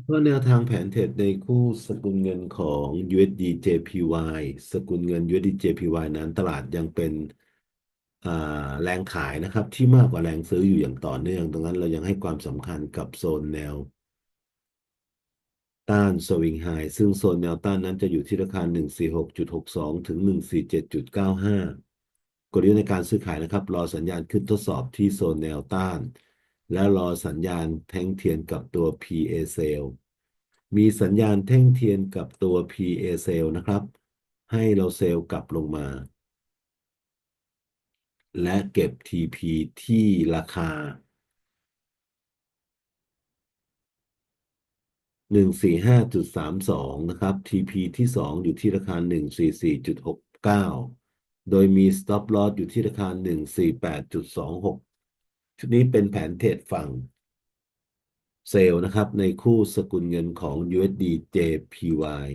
เพราะแนวทางแผนเทรดในคู่สกุลเงินของ USD JPY สกุลเงิน USD JPY นั้นตลาดยังเป็นอ่าแรงขายนะครับ ที่มากกว่าแรงซื้ออยู่อย่างต่อเนื่องดังนั้นเรายังให้ความสำคัญกับโซนแนว ต้านสวิงไฮซึ่งโซนแนวต้านนั้นจะอยู่ที่ราคา 146.62 ถึง 147.95 กลยุทธ์ในการซื้อขายนะครับ รอสัญญาณขึ้นทดสอบที่โซนแนวต้าน และรอสัญญาณแท่งเทียนกับตัว PA cell มีสัญญาณแท่งเทียนกับตัว PA cell นะครับ ให้เราเซลล์กลับลงมา และเก็บ TP ที่ราคา 145.32 นะครับ TP ที่ 2 อยู่ที่ราคา 144.69 โดยมี Stop Loss อยู่ที่ราคา 148.26 ชุดนี้เป็นแผนเทรดฝั่งเซลล์นะครับ ในคู่สกุลเงินของ USD JPY